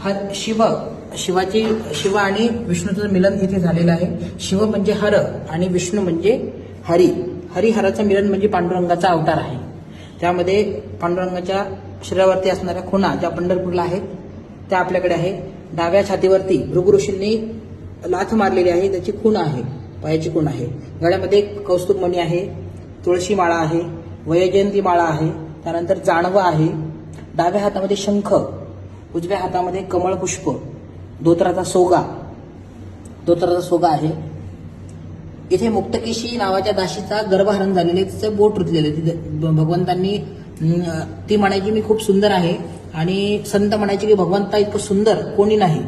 हर शिव शिवाची शिव आणि विष्णूचं मिलन इथे झालेलं आहे. शिव म्हणजे हर आणि विष्णू म्हणजे हरी. हरिहराचं मिलन म्हणजे पांडुरंगाचा अवतार आहे. त्यामध्ये पांडुरंगाच्या शरीरावरती असणाऱ्या खुणा ज्या पंढरपूरला आहेत त्या आपल्याकडे आहे. डाव्या छातीवरती भृगु ऋषींनी लाथ मारलेली आहे त्याची खूण आहे पायाची खूण आहे. गळ्यामध्ये कौस्तुभमणी आहे तुळशी माळा आहे वयजयंती माळा आहे त्यानंतर जाणवं आहे. डाव्या हातामध्ये शंख उजव्या हातामध्ये कमळ पुष्प. धोत्राचा सोगा. धोत्राचा सोगा आहे. इथे मुक्तकेशी नावाच्या दाशीचा गर्भहरण झालेले तिचं बोट रुतलेलं. आहे. तिथे भगवंतांनी ती म्हणायची मी खूप सुंदर आहे. आणि संत म्हणायची की भगवंता इतकं सुंदर कोणी नाही.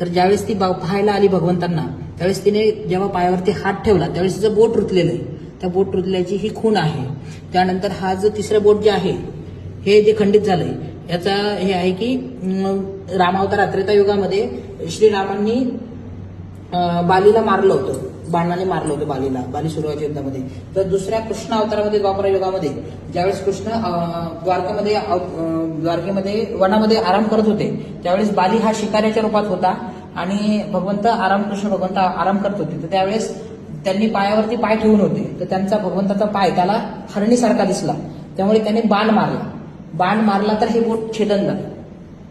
तर ज्यावेळेस ती बा- पाहायला आली भगवंतांना त्यावेळेस तिने जेव्हा पायावरती हात ठेवला त्यावेळेस तिचं बोट रुतलेलं आहे. त्या बोट रुतल्याची ही खूण आहे. त्यानंतर हा जो तिसरं बोट जे आहे हे जे खंडित झालंय याचा हे आहे की रामावतार त्रेता युगामध्ये श्रीरामांनी बालीला मारलं होतं. बाणाने मारलं होतं बालीला बाली सुरुवातीच्या युद्धामध्ये. तर दुसऱ्या कृष्ण अवतारामध्ये द्वापर युगामध्ये ज्यावेळेस कृष्ण द्वारकेमध्ये द्वारकेमध्ये वनामध्ये आराम करत होते त्यावेळेस बाली हा शिकाऱ्याच्या रूपात होता आणि भगवंत आराम कृष्ण भगवंत आराम करत होते. तर त्यावेळेस त्यांनी पायावरती पाय ठेवून होते. तर त्यांचा भगवंताचा पाय त्याला हरणीसारखा दिसला. त्यामुळे त्याने बाण मारला. बाण मारला तर हे बोट छेदन झालं.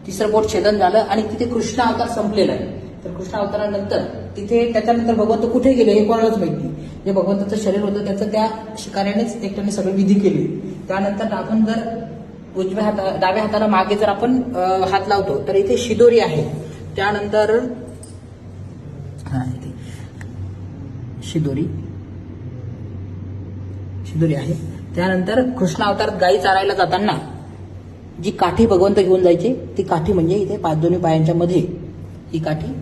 तिसरं बोट छेदन झालं आणि तिथे कृष्ण अवतार संपलेला आहे. तर कृष्ण अवतारानंतर तिथे त्याच्यानंतर भगवंत कुठे गेले हे कोणालाच माहीत नाही. जे भगवंताचं शरीर होतं त्याचं त्या शिकाऱ्यानेच एकट्याने सगळी विधी केली. त्यानंतर आपण जर उजव्या हाता डाव्या हाताला मागे जर आपण हात लावतो तर इथे शिदोरी आहे. त्यानंतर हा इथे. शिदोरी. शिदोरी आहे. त्यानंतर कृष्ण अवतारात गायी चारायला जाताना जी काठी भगवंत घेऊन जायचे ती काठी म्हणजे इथे पाच दोन्ही पायांच्या मध्ये. ही काठी.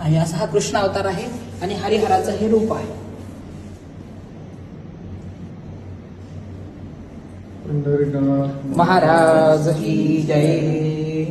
आहे असा हा कृष्ण अवतार आहे आणि हरिहराचं हे रूप आहे. महाराज की जय.